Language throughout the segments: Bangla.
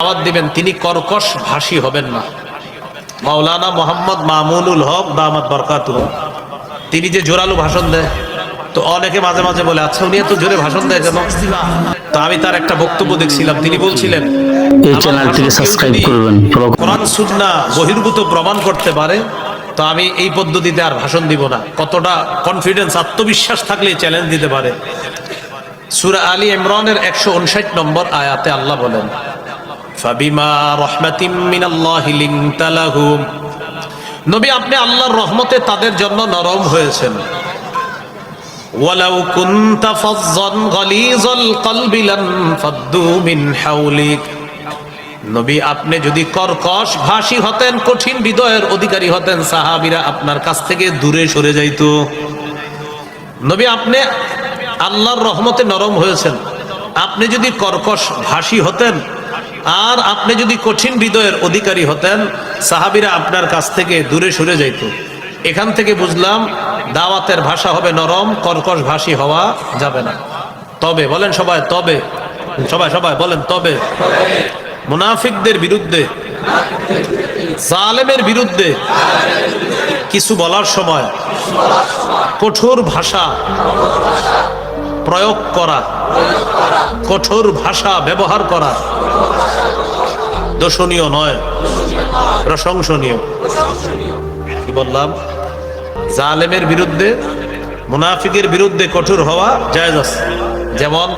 দাওয়াত দিবেন তিনি কর্কশ ভাষী হবেন না। মাওলানা মোহাম্মদ মামুনুল হক দামাত বরকাতুহ। তিনি যে জোরালো ভাষণ দেয় তো অনেকে মাঝে মাঝে বলে আচ্ছা উনি এত জোরে ভাষণ দেয় কেন? তো আমি তার একটা বক্তব্য দেখছিলাম। তিনি বলছিলেন এই চ্যানেলটিকে সাবস্ক্রাইব করবেন কোরআন সুন্না বহির্ভূত প্রমাণ করতে পারে তো আমি এই পদ্ধতিতে আর ভাষণ দিব না। কতটা কনফিডেন্স আত্মবিশ্বাস থাকলে চ্যালেঞ্জ দিতে পারে। সুরা আলী ইমরানের একশো উনষাট নম্বর আয়াতে আল্লাহ বলেন নবী, আপনি আল্লাহর রহমতে তাদের জন্য নরম হয়েছেন। মিন নবী, আপনি যদি কর্কশ ভাষী হতেন, কঠিন হৃদয়ের অধিকারী হতেন, সাহাবীরা আপনার কাছ থেকে দূরে সরে যাইতো। নবী, আপনি আল্লাহর রহমতে নরম হয়েছেন। আপনি যদি কর্কশ ভাষী হতেন আর আপনি যদি কঠিন হৃদয়ের অধিকারী হতেন, সাহাবিরা আপনার কাছ থেকে দূরে সরে যাইত। এখান থেকে বুঝলাম, দাওয়াতের ভাষা হবে নরম, কর্কশ ভাষী হওয়া যাবে না। তবে, বলেন সবাই, তবে। সবাই সবাই, বলেন তবে। মুনাফিকদের বিরুদ্ধে, জালেমের বিরুদ্ধে কিছু বলার সময় কঠোর ভাষা প্রয়োগ করা, কঠোর ভাষা ব্যবহার করা দোষণীয় নয়, প্রশংসনীয়। কি বললাম? জালেমের বিরুদ্ধে, মুনাফিকের বিরুদ্ধে কঠোর হওয়া জায়েজ আছে। যেমন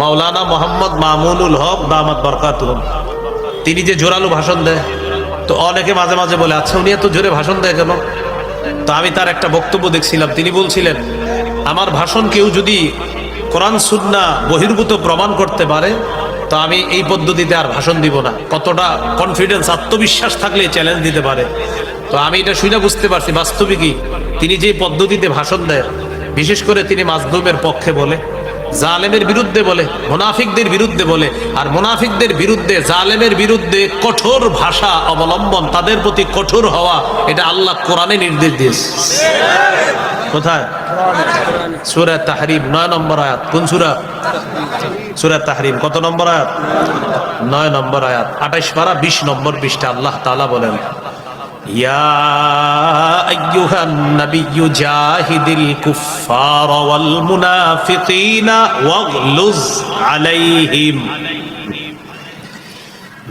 মাওলানা মোহাম্মদ মামুনুল হক দামাত বরকাত তিনি যে জোরালো ভাষণ দেয়, তো অনেকে মাঝে মাঝে বলে আচ্ছা উনি এত জোরে ভাষণ দেয় কেন? তো আমি তার একটা বক্তব্য দেখছিলাম। তিনি বলছিলেন আমার ভাষণ কেউ যদি কোরআন, সুন্না বহির্ভূত প্রমাণ করতে পারে, তো আমি এই পদ্ধতিতে আর ভাষণ দিব না। কতটা কনফিডেন্স আত্মবিশ্বাস থাকলে চ্যালেঞ্জ দিতে পারে। তো আমি এটা শুনে বুঝতে পারছি বাস্তবিকই তিনি যে পদ্ধতিতে ভাষণ দেয়, বিশেষ করে তিনি মাজলুমের পক্ষে বলে, জালেমের বিরুদ্ধে বলে, মোনাফিকদের বিরুদ্ধে বলে, আর মোনাফিকদের বিরুদ্ধে, জালেমের বিরুদ্ধে কঠোর ভাষা অবলম্বন, তাদের প্রতি কঠোর হওয়া, এটা আল্লাহ কোরআনে নির্দেশ দিয়েছে। কোথায়? সুরা তাহরিম, নয় নম্বর আয়াত। কোন সুরা? সুরা তাহরিম, কত নম্বর আয়াত? নয় নম্বর আয়াত। আঠাইশ পারা, বিশ নম্বর বিশটা আল্লাহ তালা বলেন يا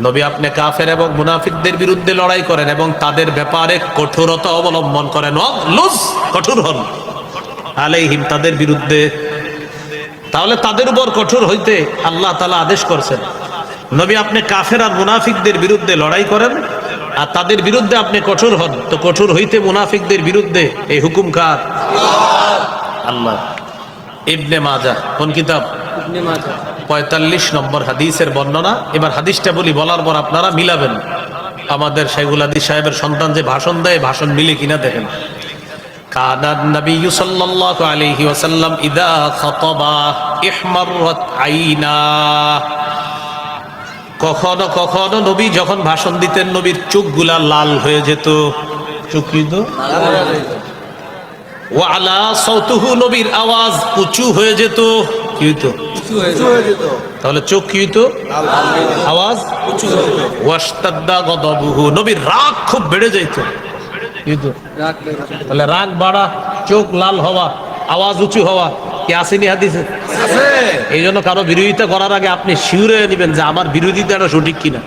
নবী আপনি কাফের এবং মুনাফিকদের বিরুদ্ধে লড়াই করেন এবং তাদের ব্যাপারে কঠোরতা অবলম্বন করেন। লুজ কঠোর হন। আলাইহিম তাদের বিরুদ্ধে। তাহলে তাদের উপর কঠোর হইতে আল্লাহ তালা আদেশ করছেন। নবী আপনি কাফের আর মুনাফিকদের বিরুদ্ধে লড়াই করেন আর তাদের বিরুদ্ধে আপনি কঠোর হন। তো কঠোর হইতে মুনাফিকদের বিরুদ্ধে এই হুকুম কার? আল্লাহ। ইবনে মাজা কোন কিতাব? পঁয়তাল্লিশ নম্বর হাদিসের বর্ণনা। এবার হাদিসটা বলি, বলার পর আপনারা মিলাবেন। আমাদের শাইগুল আদি সাহেবের সন্তান যে ভাষণ দেয়, ভাষণ মিলে কিনা দেখেন। কানান নবী সাল্লাল্লাহু আলাইহি ওয়াসাল্লাম, ইদা খাতাবা ইহমাররাত কখনো কখনো নবী যখন ভাষণ দিতেন, নবীর চোখগুলা লাল হয়ে যেত। চুকিত ওয়ালা সৌতুহু নবীর আওয়াজ উঁচু হয়ে যেত। কি হইতো? তাহলে চোখ কি হইতো? আওয়াজ? গদবুহু নবীর রাগ খুব বেড়ে যাইত। কি তাহলে রাগ বাড়া চোখ লাল হওয়া আওয়াজ উঁচু হওয়া কি আসেনি হাদিসে? এই জন্য কারও বিরোধিতা করার আগে আপনি শিউরে নেবেন যে আমার বিরোধিতাটা সঠিক কিনা।